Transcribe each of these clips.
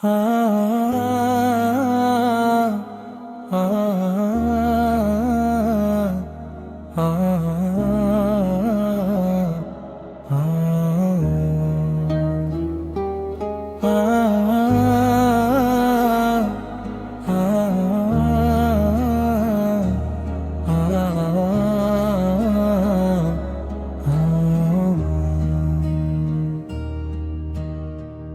Ah.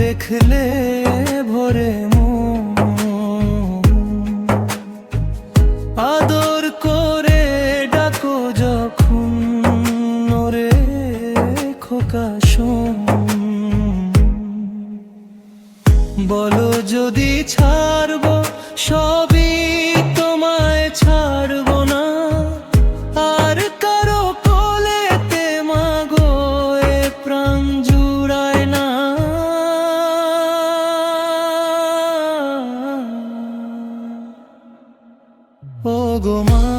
দেখলে ভরে আদর করে ডাকো যখন রে খোকা বলো যদি ছাড়বো সবই গো মা।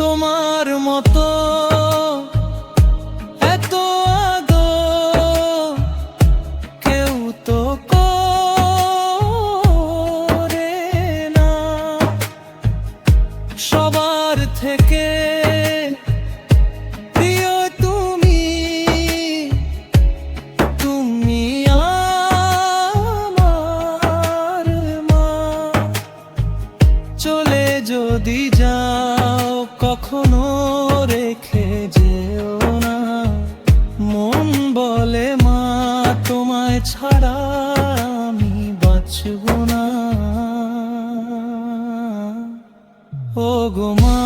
তোমার মতো এত আদর কেউ তো না। সবার থেকে যদি যাও কখনো রেখে যেও না। মন বলে, মা, তোমায় ছাড়া আমি বাঁচব না। ও গো মা